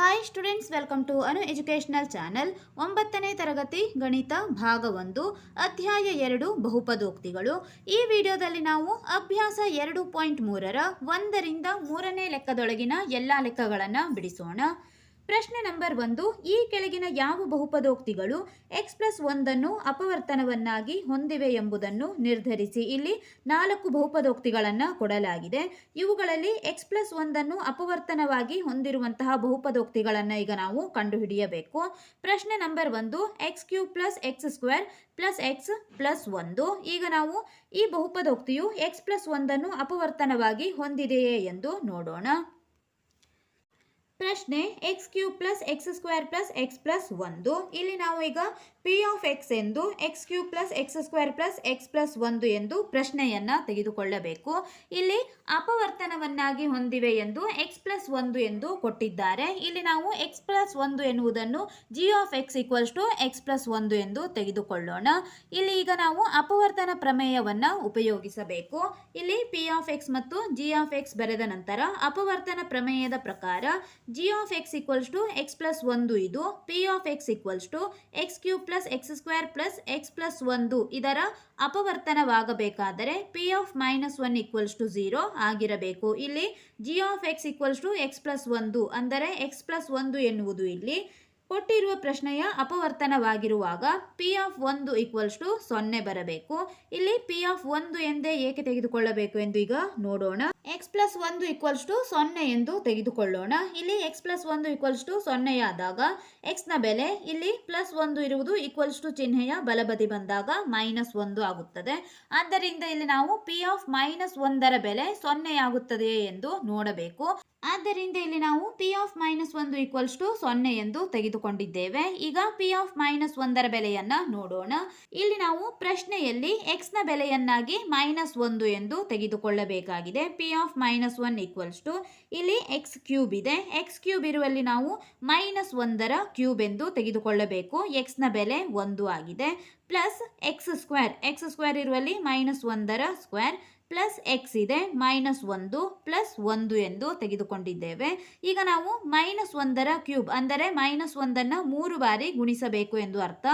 Hi students welcome to Anu educational channel ಒಂಬತ್ತನೇ ತರಗತಿ ಗಣಿತ ಭಾಗ ಒಂದು ಅಧ್ಯಾಯ ಎರಡು, ಬಹುಪದೋಕ್ತಿಗಳು. ಈ ವಿಡಿಯೋದಲ್ಲಿ ನಾವು ಅಭ್ಯಾಸ ಎರಡು ಪಾಯಿಂಟ್ ಮೂರರ ಒಂದರಿಂದ ಮೂರನೇ ಲೆಕ್ಕದೊಳಗಿನ ಎಲ್ಲ ಲೆಕ್ಕಗಳನ್ನು ಬಿಡಿಸೋಣ. ಪ್ರಶ್ನೆ ನಂಬರ್ ಒಂದು, ಈ ಕೆಳಗಿನ ಯಾವ ಬಹುಪದೋಕ್ತಿಗಳು ಎಕ್ಸ್ ಪ್ಲಸ್ ಒಂದನ್ನು ಅಪವರ್ತನವನ್ನಾಗಿ ಹೊಂದಿವೆ ಎಂಬುದನ್ನು ನಿರ್ಧರಿಸಿ ಇಲ್ಲಿ ನಾಲ್ಕು ಬಹುಪದೋಕ್ತಿಗಳನ್ನು ಕೊಡಲಾಗಿದೆ. ಇವುಗಳಲ್ಲಿ ಎಕ್ಸ್ ಪ್ಲಸ್ ಒಂದನ್ನು ಅಪವರ್ತನವಾಗಿ ಹೊಂದಿರುವಂತಹ ಬಹುಪದೋಕ್ತಿಗಳನ್ನು ಈಗ ನಾವು ಕಂಡುಹಿಡಿಯಬೇಕು. ಪ್ರಶ್ನೆ ನಂಬರ್ ಒಂದು, X cube plus X square plus X plus ಒಂದು. ಈಗ ನಾವು ಈ ಬಹುಪದೋಕ್ತಿಯು ಎಕ್ಸ್ ಪ್ಲಸ್ ಒಂದನ್ನು ಅಪವರ್ತನವಾಗಿ ಹೊಂದಿದೆಯೇ ಎಂದು ನೋಡೋಣ. ಪ್ರಶ್ನೆ X cube plus X square plus X plus ಒಂದು. ಇಲ್ಲಿ ನಾವು ಈಗ ಪಿ ಆಫ್ ಎಕ್ಸ್ ಎಂದು X cube plus X square plus X plus ಒಂದು ಎಂದು ಪ್ರಶ್ನೆಯನ್ನ ತೆಗೆದುಕೊಳ್ಳಬೇಕು. ಇಲ್ಲಿ ಅಪವರ್ತನವನ್ನಾಗಿ ಹೊಂದಿವೆ ಎಂದು ಎಕ್ಸ್ ಪ್ಲಸ್ ಒಂದು ಎಂದು ಕೊಟ್ಟಿದ್ದಾರೆ. ಇಲ್ಲಿ ನಾವು ಎಕ್ಸ್ ಪ್ಲಸ್ ಒಂದು ಎನ್ನುವುದನ್ನು G of X equals to X plus ಒಂದು ಎಂದು ತೆಗೆದುಕೊಳ್ಳೋಣ. ಇಲ್ಲಿ ಈಗ ನಾವು ಅಪವರ್ತನ ಪ್ರಮೇಯವನ್ನ ಉಪಯೋಗಿಸಬೇಕು. ಇಲ್ಲಿ ಪಿ ಆಫ್ ಎಕ್ಸ್ ಮತ್ತು ಜಿ ಆಫ್ ಎಕ್ಸ್ ಬರೆದ ನಂತರ ಅಪವರ್ತನ ಪ್ರಮೇಯದ ಪ್ರಕಾರ G of X equals to X plus ಒಂದು ಇದು P of X equals to X cube plus X square plus X plus ಒಂದು ಇದರ ಅಪವರ್ತನವಾಗಬೇಕಾದರೆ P of minus one equals to zero ಆಗಿರಬೇಕು. ಇಲ್ಲಿ G of X equals to X plus ಒಂದು ಅಂದರೆ X plus ಒಂದು ಎನ್ನುವುದು ಇಲ್ಲಿ ಕೊಟ್ಟಿರುವ ಪ್ರಶ್ನೆಯ ಅಪವರ್ತನವಾಗಿರುವಾಗ ಪಿ ಆಫ್ ಒಂದು ಈಕ್ವಲ್ಸ್ ಟು ಸೊನ್ನೆ ಬರಬೇಕು. ಇಲ್ಲಿ ಪಿ ಆಫ್ ಒಂದು ಎಂದೇ ಏಕೆ ತೆಗೆದುಕೊಳ್ಳಬೇಕು ಎಂದು ಈಗ ನೋಡೋಣ. ಎಕ್ಸ್ ಪ್ಲಸ್ ಒಂದು ಈಕ್ವಲ್ಸ್ ಟು ಸೊನ್ನೆ ಎಂದು ತೆಗೆದುಕೊಳ್ಳೋಣ. ಇಲ್ಲಿ ಎಕ್ಸ್ ಪ್ಲಸ್ ಒಂದು ಈಕ್ವಲ್ಸ್ ಟು ಸೊನ್ನೆಯಾದಾಗ ಎಕ್ಸ್ನ ಬೆಲೆ ಇಲ್ಲಿ ಪ್ಲಸ್ ಒಂದು ಇರುವುದು ಈಕ್ವಲ್ಸ್ ಟು ಚಿಹ್ನೆಯ ಬಲಬದಿ ಬಂದಾಗ ಮೈನಸ್ ಒಂದು ಆಗುತ್ತದೆ. ಆದ್ದರಿಂದ ಇಲ್ಲಿ ನಾವು ಪಿ ಆಫ್ ಮೈನಸ್ ಒಂದರ ಬೆಲೆ ಸೊನ್ನೆಯಾಗುತ್ತದೆಯೇ ಎಂದು ನೋಡಬೇಕು. ಆದ್ದರಿಂದ ಇಲ್ಲಿ ನಾವು ಪಿ ಆಫ್ ಮೈನಸ್ ಒಂದು ಈಕ್ವಲ್ಸ್ ಟು ಸೊನ್ನೆ ಎಂದು ತೆಗೆದುಕೊಂಡಿದ್ದೇವೆ. ಈಗ ಪಿ ಆಫ್ ಮೈನಸ್ ಒಂದರ ಬೆಲೆಯನ್ನ ನೋಡೋಣ. ಇಲ್ಲಿ ನಾವು ಪ್ರಶ್ನೆಯಲ್ಲಿ ಎಕ್ಸ್ನ ಬೆಲೆಯನ್ನಾಗಿ ಮೈನಸ್ ಒಂದು ಎಂದು ತೆಗೆದುಕೊಳ್ಳಬೇಕಾಗಿದೆ. P of minus one equals to ಇಲ್ಲಿ ಎಕ್ಸ್ ಕ್ಯೂಬ್ ಇದೆ. ಎಕ್ಸ್ ಕ್ಯೂಬ್ ಇರುವಲ್ಲಿ ನಾವು ಮೈನಸ್ ಒಂದರ ಕ್ಯೂಬ್ ಎಂದು ತೆಗೆದುಕೊಳ್ಳಬೇಕು. ಎಕ್ಸ್ನ ಬೆಲೆ ಒಂದು ಆಗಿದೆ. Plus X square X square ಇರುವಲ್ಲಿ ಮೈನಸ್ ಒಂದರ ಸ್ಕ್ವೇರ್ ಪ್ಲಸ್ ಎಕ್ಸ್ ಇದೆ ಮೈನಸ್ ಒಂದು ಪ್ಲಸ್ ಒಂದು ಎಂದು ತೆಗೆದುಕೊಂಡಿದ್ದೇವೆ. ಈಗ ನಾವು ಮೈನಸ್ ಒಂದರ ಕ್ಯೂಬ್ ಅಂದರೆ ಮೈನಸ್ ಒಂದನ್ನು ಮೂರು ಬಾರಿ ಗುಣಿಸಬೇಕು ಎಂದು ಅರ್ಥ.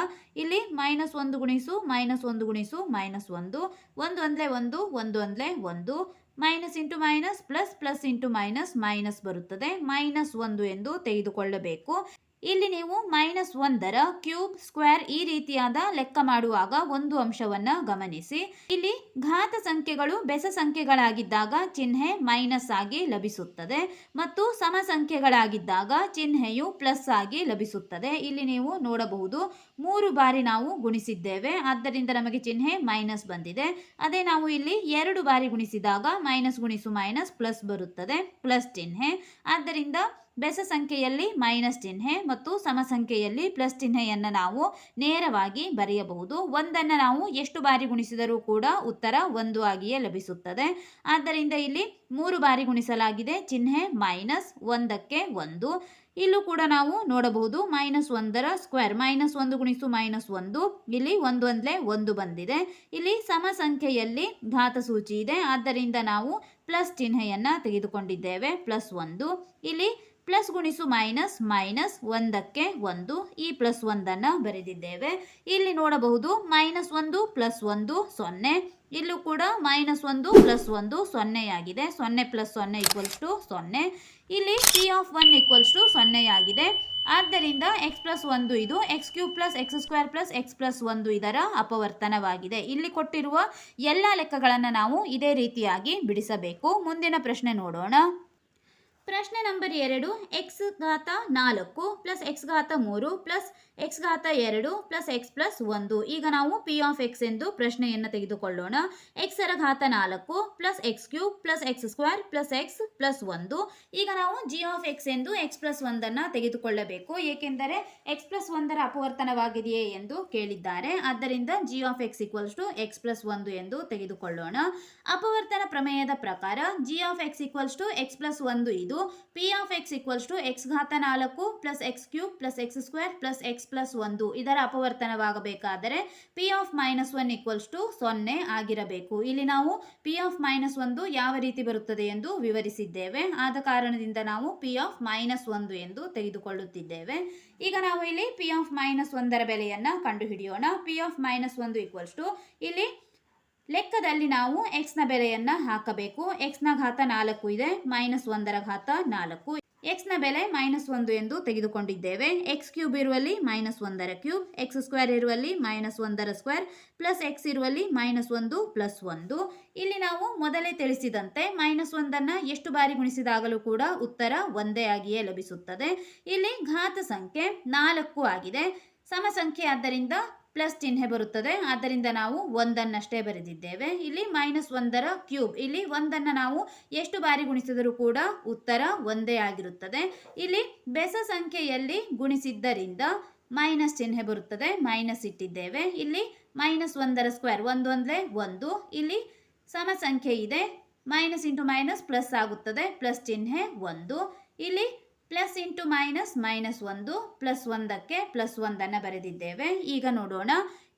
ಇಲ್ಲಿ ಮೈನಸ್ ಒಂದು ಗುಣಿಸು ಮೈನಸ್ ಒಂದು ಗುಣಿಸು ಮೈನಸ್ ಒಂದು. ಒಂದು ಅಂದರೆ ಒಂದು ಒಂದು ಅಂದರೆ ಒಂದು. Minus into minus plus plus into minus minus ಬರುತ್ತದೆ. ಮೈನಸ್ ಒಂದು ಎಂದು ತೆಗೆದುಕೊಳ್ಳಬೇಕು. ಇಲ್ಲಿ ನೀವು ಮೈನಸ್ ಒಂದರ ಕ್ಯೂಬ್ ಸ್ಕ್ವೇರ್ ಈ ರೀತಿಯಾದ ಲೆಕ್ಕ ಮಾಡುವಾಗ ಒಂದು ಅಂಶವನ್ನ ಗಮನಿಸಿ. ಇಲ್ಲಿ ಘಾತ ಸಂಖ್ಯೆಗಳು ಬೆಸ ಸಂಖ್ಯೆಗಳಾಗಿದ್ದಾಗ ಚಿಹ್ನೆ ಮೈನಸ್ ಆಗಿ ಲಭಿಸುತ್ತದೆ ಮತ್ತು ಸಮ ಸಂಖ್ಯೆಗಳಾಗಿದ್ದಾಗ ಚಿಹ್ನೆಯು ಪ್ಲಸ್ ಆಗಿ ಲಭಿಸುತ್ತದೆ. ಇಲ್ಲಿ ನೀವು ನೋಡಬಹುದು ಮೂರು ಬಾರಿ ನಾವು ಗುಣಿಸಿದ್ದೇವೆ. ಆದ್ದರಿಂದ ನಮಗೆ ಚಿಹ್ನೆ ಮೈನಸ್ ಬಂದಿದೆ. ಅದೇ ನಾವು ಇಲ್ಲಿ ಎರಡು ಬಾರಿ ಗುಣಿಸಿದಾಗ ಮೈನಸ್ ಗುಣಿಸು ಮೈನಸ್ ಪ್ಲಸ್ ಬರುತ್ತದೆ. ಪ್ಲಸ್ ಚಿಹ್ನೆ. ಆದ್ದರಿಂದ ಬೆಸ ಸಂಖ್ಯೆಯಲ್ಲಿ ಮೈನಸ್ ಚಿಹ್ನೆ ಮತ್ತು ಸಮ ಸಂಖ್ಯೆಯಲ್ಲಿ ಪ್ಲಸ್ ಚಿಹ್ನೆಯನ್ನು ನಾವು ನೇರವಾಗಿ ಬರೆಯಬಹುದು. ಒಂದನ್ನು ನಾವು ಎಷ್ಟು ಬಾರಿ ಗುಣಿಸಿದರೂ ಕೂಡ ಉತ್ತರ ಒಂದು ಆಗಿಯೇ ಲಭಿಸುತ್ತದೆ. ಆದ್ದರಿಂದ ಇಲ್ಲಿ ಮೂರು ಬಾರಿ ಗುಣಿಸಲಾಗಿದೆ. ಚಿಹ್ನೆ ಮೈನಸ್ ಒಂದಕ್ಕೆ ಒಂದು. ಇಲ್ಲೂ ಕೂಡ ನಾವು ನೋಡಬಹುದು ಮೈನಸ್ ಒಂದರ ಸ್ಕ್ವೇರ್ ಮೈನಸ್ ಒಂದು ಗುಣಿಸು ಮೈನಸ್ ಒಂದು. ಇಲ್ಲಿ ಒಂದು ಒಂದಲೇ ಒಂದು ಬಂದಿದೆ. ಇಲ್ಲಿ ಸಮ ಸಂಖ್ಯೆಯಲ್ಲಿ ಘಾತ ಸೂಚಿ ಇದೆ. ಆದ್ದರಿಂದ ನಾವು ಪ್ಲಸ್ ಚಿಹ್ನೆಯನ್ನು ತೆಗೆದುಕೊಂಡಿದ್ದೇವೆ. ಪ್ಲಸ್ ಒಂದು. ಇಲ್ಲಿ ಪ್ಲಸ್ ಗುಣಿಸು ಮೈನಸ್ ಮೈನಸ್ ಒಂದಕ್ಕೆ ಒಂದು. ಈ ಪ್ಲಸ್ ಒಂದನ್ನು ಬರೆದಿದ್ದೇವೆ. ಇಲ್ಲಿ ನೋಡಬಹುದು ಮೈನಸ್ ಒಂದು ಪ್ಲಸ್ ಒಂದು, ಸೊನ್ನೆ. ಇಲ್ಲೂ ಕೂಡ ಮೈನಸ್ ಒಂದು ಪ್ಲಸ್ ಒಂದು ಸೊನ್ನೆಯಾಗಿದೆ ಸೊನ್ನೆ ಪ್ಲಸ್ ಸೊನ್ನೆ ಈಕ್ವಲ್ಸ್ ಟು ಸೊನ್ನೆ. ಇಲ್ಲಿ P of one equals to ಸೊನ್ನೆಯಾಗಿದೆ ಆದ್ದರಿಂದ ಎಕ್ಸ್ ಪ್ಲಸ್ ಒಂದು ಇದು X cube plus X square plus X plus ಒಂದು ಇದರ ಅಪವರ್ತನವಾಗಿದೆ. ಇಲ್ಲಿ ಕೊಟ್ಟಿರುವ ಎಲ್ಲ ಲೆಕ್ಕಗಳನ್ನು ನಾವು ಇದೇ ರೀತಿಯಾಗಿ ಬಿಡಿಸಬೇಕು. ಮುಂದಿನ ಪ್ರಶ್ನೆ ನೋಡೋಣ. ಪ್ರಶ್ನೆ ನಂಬರ್ ಎರಡು ಎಕ್ಸ್ ಘಾತ ನಾಲ್ಕು ಪ್ಲಸ್ ಎಕ್ಸ್ ಘಾತ ಮೂರು ಪ್ಲಸ್ ಎಕ್ಸ್ ಘಾತ ಎರಡು ಪ್ಲಸ್ ಎಕ್ಸ್ ಪ್ಲಸ್ ಒಂದು. ಈಗ ನಾವು ಪಿ ಆಫ್ ಎಕ್ಸ್ ಎಂದು ಪ್ರಶ್ನೆಯನ್ನು ತೆಗೆದುಕೊಳ್ಳೋಣ. ಎಕ್ಸರ ಘಾತ ನಾಲ್ಕು plus X cube plus X square plus X plus ಒಂದು. ಈಗ ನಾವು ಜಿ ಆಫ್ ಎಕ್ಸ್ ಎಂದು ಎಕ್ಸ್ ಪ್ಲಸ್ ಒಂದನ್ನು ತೆಗೆದುಕೊಳ್ಳಬೇಕು. ಏಕೆಂದರೆ ಎಕ್ಸ್ ಪ್ಲಸ್ ಒಂದರ ಅಪವರ್ತನವಾಗಿದೆಯೇ ಎಂದು ಕೇಳಿದ್ದಾರೆ. ಆದ್ದರಿಂದ G of X equals to X plus ಒಂದು ಎಂದು ತೆಗೆದುಕೊಳ್ಳೋಣ. ಅಪವರ್ತನ ಪ್ರಮೇಯದ ಪ್ರಕಾರ G of X equals to X plus ಒಂದು ಇದು. P of X equals to X ಘಾತ ನಾಲ್ಕು plus X cube plus X square plus X plus ಒಂದು ಇದರ ಅಪವರ್ತನವಾಗಬೇಕಾದರೆ P of minus one equals to ಸೊನ್ನೆ ಆಗಿರಬೇಕು. ಇಲ್ಲಿ ನಾವು ಪಿ ಆಫ್ ಮೈನಸ್ ಒಂದು ಯಾವ ರೀತಿ ಬರುತ್ತದೆ ಎಂದು ವಿವರಿಸಿದ್ದೇವೆ. ಆದ ಕಾರಣದಿಂದ ನಾವು ಪಿ ಆಫ್ ಮೈನಸ್ ಒಂದು ಎಂದು ತೆಗೆದುಕೊಳ್ಳುತ್ತಿದ್ದೇವೆ. ಈಗ ನಾವು ಇಲ್ಲಿ ಪಿ ಆಫ್ ಮೈನಸ್ ಒಂದರ ಬೆಲೆಯನ್ನು ಕಂಡುಹಿಡಿಯೋಣ. ಪಿ ಆಫ್ ಮೈನಸ್ ಒಂದು ಈಕ್ವಲ್ಸ್ ಟು ಇಲ್ಲಿ ಲೆಕ್ಕದಲ್ಲಿ ನಾವು ಎಕ್ಸ್ನ ಬೆಲೆಯನ್ನು ಹಾಕಬೇಕು. ಎಕ್ಸ್ನ ಘಾತ ನಾಲ್ಕು ಇದೆ. ಮೈನಸ್ ಒಂದರ ಘಾತ ನಾಲ್ಕು ಎಕ್ಸ್ನ ಬೆಲೆ ಮೈನಸ್ ಒಂದು ಎಂದು ತೆಗೆದುಕೊಂಡಿದ್ದೇವೆ. ಎಕ್ಸ್ ಕ್ಯೂಬ್ ಇರುವಲ್ಲಿ ಮೈನಸ್ ಒಂದರ ಕ್ಯೂಬ್ ಎಕ್ಸ್ ಸ್ಕ್ವೇರ್ ಇರುವಲ್ಲಿ ಮೈನಸ್ ಒಂದರ ಸ್ಕ್ವೇರ್ ಪ್ಲಸ್ ಎಕ್ಸ್ ಇರುವಲ್ಲಿ ಮೈನಸ್ ಒಂದು ಪ್ಲಸ್ ಒಂದು. ಇಲ್ಲಿ ನಾವು ಮೊದಲೇ ತಿಳಿಸಿದಂತೆ ಮೈನಸ್ ಒಂದನ್ನು ಎಷ್ಟು ಬಾರಿ ಗುಣಿಸಿದಾಗಲೂ ಕೂಡ ಉತ್ತರ ಒಂದೇ ಆಗಿಯೇ ಲಭಿಸುತ್ತದೆ. ಇಲ್ಲಿ ಘಾತ ಸಂಖ್ಯೆ ನಾಲ್ಕು ಆಗಿದೆ. ಸಮ ಸಂಖ್ಯೆ ಆದ್ದರಿಂದ ಪ್ಲಸ್ ಚಿಹ್ನೆ ಬರುತ್ತದೆ. ಆದ್ದರಿಂದ ನಾವು ಒಂದನ್ನಷ್ಟೇ ಬರೆದಿದ್ದೇವೆ. ಇಲ್ಲಿ ಮೈನಸ್ ಒಂದರ ಕ್ಯೂಬ್ ಇಲ್ಲಿ ಒಂದನ್ನು ನಾವು ಎಷ್ಟು ಬಾರಿ ಗುಣಿಸಿದರೂ ಕೂಡ ಉತ್ತರ ಒಂದೇ ಆಗಿರುತ್ತದೆ. ಇಲ್ಲಿ ಬೆಸ ಸಂಖ್ಯೆಯಲ್ಲಿ ಗುಣಿಸಿದ್ದರಿಂದ ಮೈನಸ್ ಚಿಹ್ನೆ ಬರುತ್ತದೆ. ಮೈನಸ್ ಇಟ್ಟಿದ್ದೇವೆ. ಇಲ್ಲಿ ಮೈನಸ್ ಒಂದರ ಸ್ಕ್ವೇರ್ ಒಂದು ಒಂದಲೇ ಒಂದು. ಇಲ್ಲಿ ಸಮ ಸಂಖ್ಯೆ ಇದೆ. ಮೈನಸ್ ಇಂಟು ಮೈನಸ್ ಪ್ಲಸ್ ಆಗುತ್ತದೆ. ಪ್ಲಸ್ ಚಿಹ್ನೆ ಒಂದು. ಇಲ್ಲಿ ಪ್ಲಸ್ ಇಂಟು ಮೈನಸ್ ಮೈನಸ್ ಒಂದು ಪ್ಲಸ್ ಒಂದಕ್ಕೆ ಪ್ಲಸ್ ಒಂದನ್ನು ಬರೆದಿದ್ದೇವೆ. ಈಗ ನೋಡೋಣ.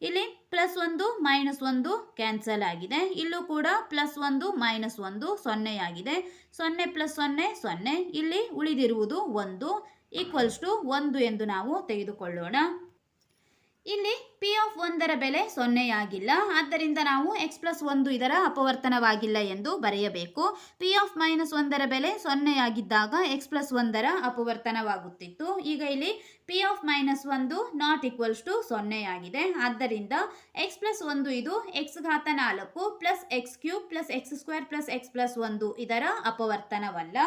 ಇಲ್ಲಿ ಪ್ಲಸ್ ಒಂದು ಮೈನಸ್ ಒಂದು ಕ್ಯಾನ್ಸಲ್ ಆಗಿದೆ. ಇಲ್ಲೂ ಕೂಡ ಪ್ಲಸ್ ಒಂದು ಮೈನಸ್ ಒಂದು ಸೊನ್ನೆಯಾಗಿದೆ ಸೊನ್ನೆ ಪ್ಲಸ್ ಸೊನ್ನೆ ಸೊನ್ನೆ. ಇಲ್ಲಿ ಉಳಿದಿರುವುದು ಒಂದು ಈಕ್ವಲ್ಸ್ ಟು ಒಂದು ಎಂದು ನಾವು ತೆಗೆದುಕೊಳ್ಳೋಣ. ಇಲ್ಲಿ ಪಿ ಆಫ್ ಒಂದರ ಬೆಲೆ ಸೊನ್ನೆಯಾಗಿಲ್ಲ. ಆದ್ದರಿಂದ ನಾವು ಎಕ್ಸ್ ಪ್ಲಸ್ ಒಂದು ಇದರ ಅಪವರ್ತನವಾಗಿಲ್ಲ ಎಂದು ಬರೆಯಬೇಕು. ಪಿ ಆಫ್ ಮೈನಸ್ ಒಂದರ ಬೆಲೆ ಸೊನ್ನೆಯಾಗಿದ್ದಾಗ ಎಕ್ಸ್ ಪ್ಲಸ್ ಒಂದರ ಅಪವರ್ತನವಾಗುತ್ತಿತ್ತು. ಈಗ ಇಲ್ಲಿ ಪಿ ಆಫ್ ಮೈನಸ್ ಒಂದು ನಾಟ್ ಈಕ್ವಲ್ಸ್ ಟು ಸೊನ್ನೆಯಾಗಿದೆ. ಆದ್ದರಿಂದ ಎಕ್ಸ್ ಪ್ಲಸ್ ಒಂದು ಇದು ಎಕ್ಸ್ ಘಾತ ನಾಲ್ಕು plus X cube plus X square plus X plus ಒಂದು ಇದರ ಅಪವರ್ತನವಲ್ಲ.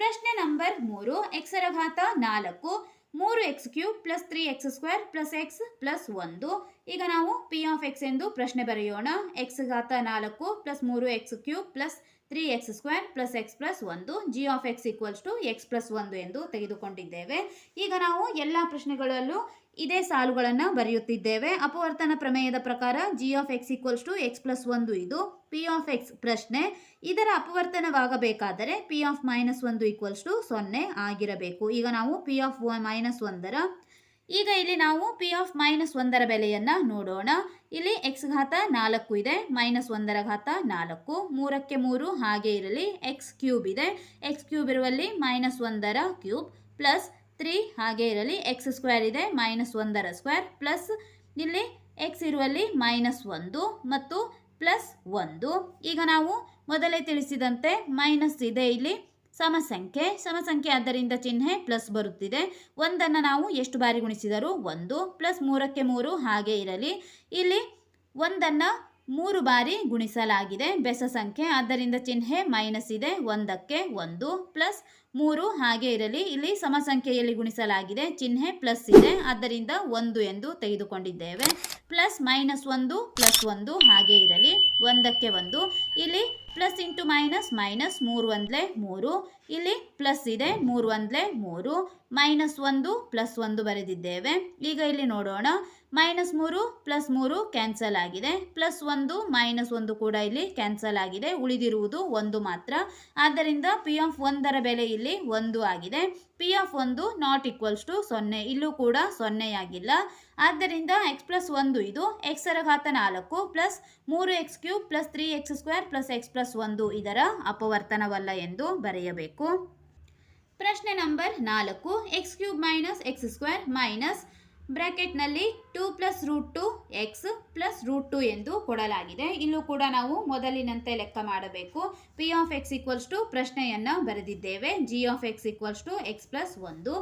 ಪ್ರಶ್ನೆ ನಂಬರ್ ಮೂರು ಎಕ್ಸರ ಘಾತ ನಾಲ್ಕು ಮೂರು X cube plus three X square plus X plus ಒಂದು. ಈಗ ನಾವು ಪಿ ಆಫ್ ಎಕ್ಸ್ ಎಂದು ಪ್ರಶ್ನೆ ಬರೆಯೋಣ. ಎಕ್ಸ್ ಘಾತ ನಾಲ್ಕು ಪ್ಲಸ್ ಮೂರು X cube plus three X square plus X plus ಒಂದು. G of X equals to X plus ಒಂದು ಎಂದು ತೆಗೆದುಕೊಂಡಿದ್ದೇವೆ. ಈಗ ನಾವು ಎಲ್ಲ ಪ್ರಶ್ನೆಗಳಲ್ಲೂ ಇದೇ ಸಾಲುಗಳನ್ನು ಬರೆಯುತ್ತಿದ್ದೇವೆ. ಅಪವರ್ತನ ಪ್ರಮೇಯದ ಪ್ರಕಾರ G of X equals to X plus ಒಂದು ಇದು ಪಿ ಆಫ್ ಎಕ್ಸ್ ಪ್ರಶ್ನೆ. ಇದರ ಅಪವರ್ತನವಾಗಬೇಕಾದರೆ ಪಿ ಆಫ್ ಮೈನಸ್ ಒಂದು ಈಕ್ವಲ್ಸ್ ಟು ಸೊನ್ನೆ ಆಗಿರಬೇಕು. ಈಗ ನಾವು ಪಿ ಆಫ್ ಮೈನಸ್ ಒಂದರ ಈಗ ಇಲ್ಲಿ ನಾವು ಪಿ ಆಫ್ ಮೈನಸ್ ಒಂದರ ಬೆಲೆಯನ್ನು ನೋಡೋಣ. ಇಲ್ಲಿ ಎಕ್ಸ್ ಘಾತ ನಾಲ್ಕು ಇದೆ ಮೈನಸ್ ಒಂದರ ಘಾತ ನಾಲ್ಕು. ಮೂರಕ್ಕೆ ಮೂರು ಹಾಗೆ ಇರಲಿ ಎಕ್ಸ್ ಕ್ಯೂಬ್ ಇದೆ. ಎಕ್ಸ್ ಕ್ಯೂಬ್ ಇರುವಲ್ಲಿ ಮೈನಸ್ ಒಂದರ ಕ್ಯೂಬ್ ಪ್ಲಸ್ ತ್ರೀ ಹಾಗೆ ಇರಲಿ ಎಕ್ಸ್ ಸ್ಕ್ವೇರ್ ಇದೆ ಮೈನಸ್ ಒಂದರ ಸ್ಕ್ವೇರ್ ಪ್ಲಸ್ ಇಲ್ಲಿ ಎಕ್ಸ್ ಇರುವಲ್ಲಿ ಮೈನಸ್ ಒಂದು ಮತ್ತು ಪ್ಲಸ್ ಒಂದು. ಈಗ ನಾವು ಮೊದಲೇ ತಿಳಿಸಿದಂತೆ ಮೈನಸ್ ಇದೆ ಇಲ್ಲಿ, ಸಮಸಂಖ್ಯೆ. ಸಮಸಂಖ್ಯೆ ಆದ್ದರಿಂದ ಚಿಹ್ನೆ ಪ್ಲಸ್ ಬರುತ್ತಿದೆ. ಒಂದನ್ನು ನಾವು ಎಷ್ಟು ಬಾರಿ ಗುಣಿಸಿದರೂ ಒಂದು ಪ್ಲಸ್ ಮೂರಕ್ಕೆ ಮೂರು ಹಾಗೆ ಇರಲಿ. ಇಲ್ಲಿ ಒಂದನ್ನು ಮೂರು ಬಾರಿ ಗುಣಿಸಲಾಗಿದೆ ಬೆಸ ಸಂಖ್ಯೆ. ಆದ್ದರಿಂದ ಚಿಹ್ನೆ ಮೈನಸ್ ಇದೆ, ಒಂದಕ್ಕೆ ಒಂದು ಪ್ಲಸ್ ಮೂರು ಹಾಗೆ ಇರಲಿ. ಇಲ್ಲಿ ಸಮ ಸಂಖ್ಯೆಯಲ್ಲಿ ಗುಣಿಸಲಾಗಿದೆ, ಚಿಹ್ನೆ ಪ್ಲಸ್ ಇದೆ. ಆದ್ದರಿಂದ ಒಂದು ಎಂದು ತೆಗೆದುಕೊಂಡಿದ್ದೇವೆ. ಪ್ಲಸ್ ಮೈನಸ್ ಒಂದು, ಪ್ಲಸ್ ಒಂದು ಹಾಗೆ ಇರಲಿ. ಒಂದಕ್ಕೆ ಒಂದು. ಇಲ್ಲಿ ಪ್ಲಸ್ ಇಂಟು ಮೈನಸ್ ಮೈನಸ್ ಮೂರು ಒಂದ್ಲೆ ಮೂರು. ಇಲ್ಲಿ ಪ್ಲಸ್ ಇದೆ, ಮೂರು ಒಂದ್ಲೆ ಮೂರು. ಮೈನಸ್ ಒಂದು, ಪ್ಲಸ್ ಒಂದು ಬರೆದಿದ್ದೇವೆ. ಈಗ ಇಲ್ಲಿ ನೋಡೋಣ. ಮೈನಸ್ ಮೂರು ಪ್ಲಸ್ ಮೂರು ಕ್ಯಾನ್ಸಲ್ ಆಗಿದೆ. ಪ್ಲಸ್ ಒಂದು, ಮೈನಸ್ ಒಂದು ಕೂಡ ಇಲ್ಲಿ ಕ್ಯಾನ್ಸಲ್ ಆಗಿದೆ. ಉಳಿದಿರುವುದು ಒಂದು ಮಾತ್ರ. ಆದ್ದರಿಂದ ಪಿ ಎಫ್ ಒಂದರ ಬೆಲೆ ಇಲ್ಲಿ ಒಂದು ಆಗಿದೆ. ಪಿ ಎಫ್ ಒಂದು ನಾಟ್ ಈಕ್ವಲ್ಸ್ ಟು ಸೊನ್ನೆ. ಇಲ್ಲೂ ಕೂಡ ಸೊನ್ನೆಯಾಗಿಲ್ಲ ಆದ್ದರಿಂದ ಎಕ್ಸ್ ಪ್ಲಸ್ ಒಂದು ಇದು ಎಕ್ಸರ ಘಾತ ನಾಲ್ಕು ಪ್ಲಸ್ ಮೂರು X cube plus three X square plus X plus ಒಂದು ಇದರ ಅಪವರ್ತನವಲ್ಲ ಎಂದು ಬರೆಯಬೇಕು. ಪ್ರಶ್ನೆ ನಂಬರ್ ನಾಲ್ಕು. X cube minus X square minus ಬ್ರ್ಯಾಕೆಟ್ನಲ್ಲಿ two plus root two X plus root two ಎಂದು ಕೊಡಲಾಗಿದೆ. ಇಲ್ಲೂ ಕೂಡ ನಾವು ಮೊದಲಿನಂತೆ ಲೆಕ್ಕ ಮಾಡಬೇಕು. P of X equals to ಪ್ರಶ್ನೆಯನ್ನು ಬರೆದಿದ್ದೇವೆ. G of X equals to X plus ಒಂದು.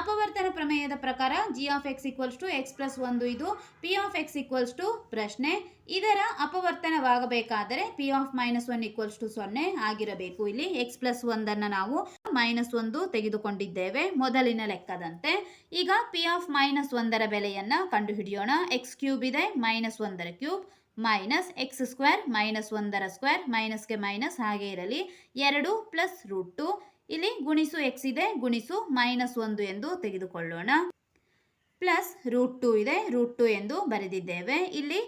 ಅಪವರ್ತನ ಪ್ರಮೇಯದ ಪ್ರಕಾರ G of X equals to X plus ಒಂದು ಇದು P of X equals to ಪ್ರಶ್ನೆ. ಇದರ ಅಪವರ್ತನವಾಗಬೇಕಾದರೆ P of minus one equals to ಸೊನ್ನೆ ಆಗಿರಬೇಕು. ಇಲ್ಲಿ ಎಕ್ಸ್ ಪ್ಲಸ್ ಒಂದನ್ನು ನಾವು ಮೈನಸ್ ಒಂದು ತೆಗೆದುಕೊಂಡಿದ್ದೇವೆ ಮೊದಲಿನ ಲೆಕ್ಕದಂತೆ. ಈಗ ಪಿ ಆಫ್ ಮೈನಸ್ ಒಂದರ ಬೆಲೆಯನ್ನು ಕಂಡುಹಿಡಿಯೋಣ ಎಕ್ಸ್ ಕ್ಯೂಬ್ ಇದೆ ಮೈನಸ್ ಒಂದರ cube minus X square minus ಒಂದರ ಸ್ಕ್ವೇರ್ ಮೈನಸ್ಗೆ ಮೈನಸ್ ಹಾಗೆ ಇರಲಿ. ಎರಡು ಪ್ಲಸ್ ರೂಟ್ ಟು ಇಲ್ಲಿ ಗುಣಿಸು ಎಕ್ಸ್ ಇದೆ, ಗುಣಿಸು ಮೈನಸ್ ಒಂದು ಎಂದು ತೆಗೆದುಕೊಳ್ಳೋಣ. ಪ್ಲಸ್ ರೂಟ್ ಟು ಇದೆ ರೂಟ್ ಟು ಎಂದು ಬರೆದಿದ್ದೇವೆ. ಇಲ್ಲಿ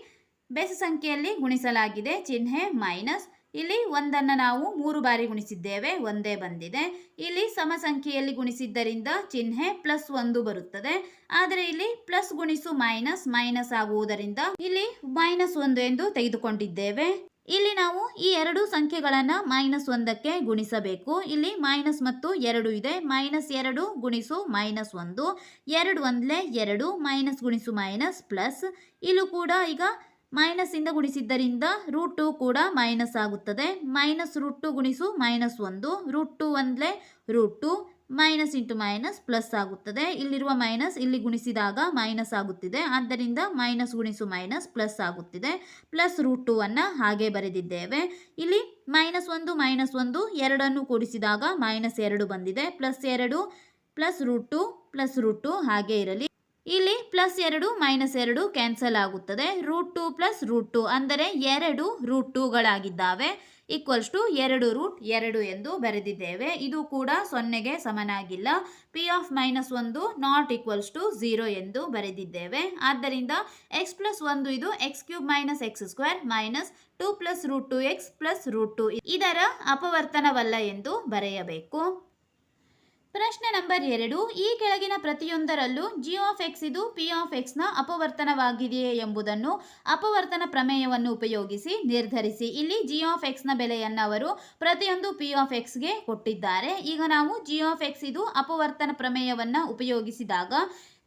ಬೆಸ ಸಂಖ್ಯೆಯಲ್ಲಿ ಗುಣಿಸಲಾಗಿದೆ, ಚಿಹ್ನೆ ಮೈನಸ್ ಇಲ್ಲಿ ಒಂದನ್ನು ನಾವು ಮೂರು ಬಾರಿ ಗುಣಿಸಿದ್ದೇವೆ, ಒಂದೇ ಬಂದಿದೆ. ಇಲ್ಲಿ ಸಮ ಸಂಖ್ಯೆಯಲ್ಲಿ ಗುಣಿಸಿದ್ದರಿಂದ ಚಿಹ್ನೆ ಪ್ಲಸ್ ಒಂದು ಬರುತ್ತದೆ. ಆದರೆ ಇಲ್ಲಿ ಪ್ಲಸ್ ಗುಣಿಸು ಮೈನಸ್ ಮೈನಸ್ ಆಗುವುದರಿಂದ ಇಲ್ಲಿ ಮೈನಸ್ ಒಂದು ಎಂದು ತೆಗೆದುಕೊಂಡಿದ್ದೇವೆ. ಇಲ್ಲಿ ನಾವು ಈ ಎರಡು ಸಂಖ್ಯೆಗಳನ್ನು ಮೈನಸ್ ಒಂದಕ್ಕೆ ಗುಣಿಸಬೇಕು. ಇಲ್ಲಿ ಮೈನಸ್ ಮತ್ತು ಎರಡು ಇದೆ. ಮೈನಸ್ ಎರಡು ಗುಣಿಸು ಮೈನಸ್ ಒಂದು. ಎರಡು ಒಂದ್ಲೆ ಎರಡು. ಮೈನಸ್ ಗುಣಿಸು ಮೈನಸ್ ಪ್ಲಸ್ ಇಲ್ಲೂ ಕೂಡ ಈಗ ಮೈನಸ್ ಇಂದ ಗುಣಿಸಿದ್ದರಿಂದ ರೂಟ್ ಟು ಕೂಡ ಮೈನಸ್ ಆಗುತ್ತದೆ. ಮೈನಸ್ ರೂಟ್ ಟು ಗುಣಿಸು ಮೈನಸ್ ಒಂದು root two ಒಂದ್ಲೆ root two minus into minus plus ಆಗುತ್ತದೆ. ಇಲ್ಲಿರುವ ಮೈನಸ್ ಇಲ್ಲಿ ಗುಣಿಸಿದಾಗ ಮೈನಸ್ ಆಗುತ್ತಿದೆ. ಆದ್ದರಿಂದ ಮೈನಸ್ ಗುಣಿಸು ಮೈನಸ್ ಪ್ಲಸ್ ಆಗುತ್ತಿದೆ. ಪ್ಲಸ್ ರೂಟ್ ಅನ್ನ ಹಾಗೆ ಬರೆದಿದ್ದೇವೆ. ಇಲ್ಲಿ ಮೈನಸ್ ಒಂದು ಮೈನಸ್ ಒಂದು ಎರಡನ್ನು ಕೂಡಿಸಿದಾಗ ಮೈನಸ್ ಎರಡು ಬಂದಿದೆ. ಪ್ಲಸ್ ಎರಡು, plus root two plus root two ಹಾಗೆ ಇರಲಿ. ಇಲ್ಲಿ ಪ್ಲಸ್ ಎರಡು ಮೈನಸ್ ಎರಡು ಕ್ಯಾನ್ಸಲ್ ಆಗುತ್ತದೆ. Root two plus root two ಅಂದರೆ ಎರಡು ರೂಟ್ ಟೂಗಳಾಗಿದ್ದಾವೆ ಈಕ್ವಲ್ಸ್ ಟು ಎರಡು ರೂಟ್ ಎರಡು ಎಂದು ಬರೆದಿದ್ದೇವೆ. ಇದು ಕೂಡ ಸೊನ್ನೆಗೆ ಸಮನಾಗಿಲ್ಲ. ಪಿ ಆಫ್ ಮೈನಸ್ ಒಂದು ನಾಟ್ ಈಕ್ವಲ್ಸ್ ಟು ಝೀರೋ ಎಂದು ಬರೆದಿದ್ದೇವೆ. ಆದ್ದರಿಂದ ಎಕ್ಸ್ ಪ್ಲಸ್ ಒಂದು ಇದು X cube minus X square minus two plus root two X plus root two ಇದರ ಅಪವರ್ತನವಲ್ಲ ಎಂದು ಬರೆಯಬೇಕು. ಪ್ರಶ್ನೆ ನಂಬರ್ ಎರಡು, ಈ ಕೆಳಗಿನ ಪ್ರತಿಯೊಂದರಲ್ಲೂ ಜಿ ಎಕ್ಸ್ ಇದು ಪಿ ಆಫ್ ಎಕ್ಸ್ನ ಅಪವರ್ತನವಾಗಿದೆಯೇ ಎಂಬುದನ್ನು ಅಪವರ್ತನ ಪ್ರಮೇಯವನ್ನು ಉಪಯೋಗಿಸಿ ನಿರ್ಧರಿಸಿ. ಇಲ್ಲಿ ಜಿ ಆಫ್ ಎಕ್ಸ್ನ ಬೆಲೆಯನ್ನು ಅವರು ಪ್ರತಿಯೊಂದು ಪಿ ಆಫ್ ಎಕ್ಸ್ಗೆ ಕೊಟ್ಟಿದ್ದಾರೆ. ಈಗ ನಾವು ಜಿ ಎಕ್ಸ್ ಇದು ಅಪವರ್ತನ ಪ್ರಮೇಯವನ್ನು ಉಪಯೋಗಿಸಿದಾಗ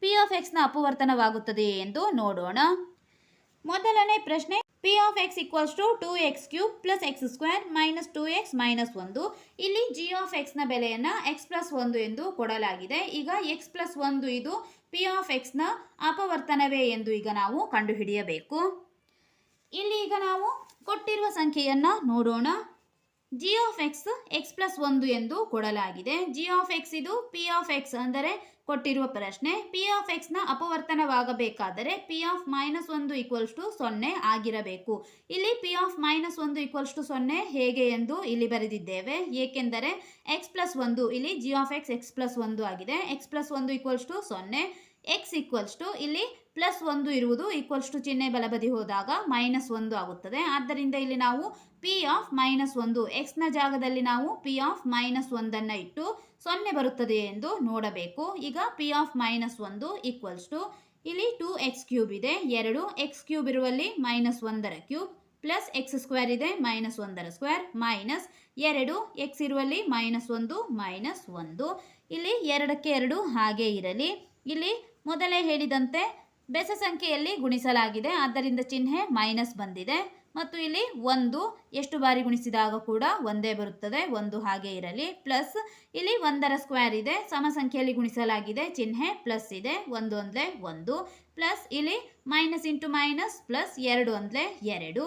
ಪಿ ಆಫ್ ಎಕ್ಸ್ನ ಅಪವರ್ತನವಾಗುತ್ತದೆ ಎಂದು ನೋಡೋಣ. ಮೊದಲನೇ ಪ್ರಶ್ನೆ P of X equals to two X cube plus X square minus two X minus ಒಂದು ಇಲ್ಲಿ ಜಿ ಆಫ್ ಎಕ್ಸ್ನ ಬೆಲೆಯನ್ನು ಎಕ್ಸ್ ಪ್ಲಸ್ ಒಂದು ಎಂದು ಕೊಡಲಾಗಿದೆ. ಈಗ ಎಕ್ಸ್ ಪ್ಲಸ್ ಒಂದು ಇದು ಪಿ ಆಫ್ ಎಕ್ಸ್ನ ಅಪವರ್ತನವೇ ಎಂದು ಈಗ ನಾವು ಕಂಡುಹಿಡಿಯಬೇಕು. ಇಲ್ಲಿ ಈಗ ನಾವು ಕೊಟ್ಟಿರುವ ಸಂಖ್ಯೆಯನ್ನು ನೋಡೋಣ. G of X X plus ಒಂದು ಎಂದು ಕೊಡಲಾಗಿದೆ. ಜಿ ಆಫ್ ಎಕ್ಸ್ ಇದು ಪಿ ಆಫ್ ಎಕ್ಸ್ ಅಂದರೆ ಕೊಟ್ಟಿರುವ ಪ್ರಶ್ನೆ ಪಿ ಆಫ್ ಎಕ್ಸ್ನ ಅಪವರ್ತನವಾಗಬೇಕಾದರೆ ಪಿ ಆಫ್ ಮೈನಸ್ ಒಂದು ಈಕ್ವಲ್ಸ್ ಟು ಸೊನ್ನೆ ಆಗಿರಬೇಕು. ಇಲ್ಲಿ ಪಿ ಆಫ್ ಮೈನಸ್ ಒಂದು ಈಕ್ವಲ್ಸ್ ಟು ಸೊನ್ನೆ ಹೇಗೆ ಎಂದು ಇಲ್ಲಿ ಬರೆದಿದ್ದೇವೆ. ಏಕೆಂದರೆ ಎಕ್ಸ್ ಪ್ಲಸ್ ಒಂದು, ಇಲ್ಲಿ G of X X plus ಒಂದು ಆಗಿದೆ. ಎಕ್ಸ್ ಪ್ಲಸ್ ಒಂದು ಈಕ್ವಲ್ಸ್ ಟು ಸೊನ್ನೆ. ಎಕ್ಸ್ ಈಕ್ವಲ್ಸ್ ಟು ಇಲ್ಲಿ ಪ್ಲಸ್ ಒಂದು ಇರುವುದು ಈಕ್ವಲ್ಸ್ ಟು ಚಿಹ್ನೆ ಬಲಬದಿ ಹೋದಾಗ ಮೈನಸ್ ಒಂದು ಆಗುತ್ತದೆ. ಆದ್ದರಿಂದ ಇಲ್ಲಿ ನಾವು ಪಿ ಆಫ್ ಮೈನಸ್ ಒಂದು ಎಕ್ಸ್ನ ಜಾಗದಲ್ಲಿ ನಾವು ಪಿ ಆಫ್ ಮೈನಸ್ ಒಂದನ್ನು ಇಟ್ಟು ಸೊನ್ನೆ ಬರುತ್ತದೆ ಎಂದು ನೋಡಬೇಕು. ಈಗ ಪಿ ಆಫ್ ಮೈನಸ್ ಒಂದು ಈಕ್ವಲ್ಸ್ ಟು ಇಲ್ಲಿ ಟೂ ಎಕ್ಸ್ ಕ್ಯೂಬ್ ಇದೆ, ಎರಡು ಎಕ್ಸ್ ಕ್ಯೂಬ್ ಇರುವಲ್ಲಿ ಮೈನಸ್ ಒಂದರ ಕ್ಯೂಬ್ ಪ್ಲಸ್ ಎಕ್ಸ್ ಸ್ಕ್ವೇರ್ ಇದೆ ಮೈನಸ್ ಒಂದರ ಸ್ಕ್ವೇರ್ ಮೈನಸ್ ಎರಡು ಎಕ್ಸ್ ಇರುವಲ್ಲಿ ಮೈನಸ್ ಒಂದು ಮೈನಸ್ ಒಂದು. ಇಲ್ಲಿ ಎರಡಕ್ಕೆ ಎರಡು ಹಾಗೆ ಇರಲಿ. ಇಲ್ಲಿ ಮೊದಲೇ ಹೇಳಿದಂತೆ ಬೆಸ ಸಂಖ್ಯೆಯಲ್ಲಿ ಗುಣಿಸಲಾಗಿದೆ, ಆದ್ದರಿಂದ ಚಿಹ್ನೆ ಮೈನಸ್ ಬಂದಿದೆ. ಮತ್ತು ಇಲ್ಲಿ ಒಂದು ಎಷ್ಟು ಬಾರಿ ಗುಣಿಸಿದಾಗ ಕೂಡ ಒಂದೇ ಬರುತ್ತದೆ. ಒಂದು ಹಾಗೆ ಇರಲಿ. ಪ್ಲಸ್ ಇಲ್ಲಿ ಒಂದರ ಸ್ಕ್ವೇರ್ ಇದೆ. ಸಮ ಸಂಖ್ಯೆಯಲ್ಲಿ ಗುಣಿಸಲಾಗಿದೆ. ಚಿಹ್ನೆ ಪ್ಲಸ್ ಇದೆ. ಒಂದು ಒಂದಲೇ ಒಂದು. ಪ್ಲಸ್ ಇಲ್ಲಿ ಮೈನಸ್ ಇಂಟು ಮೈನಸ್ ಪ್ಲಸ್ ಎರಡು ಒಂದಲೇ ಎರಡು.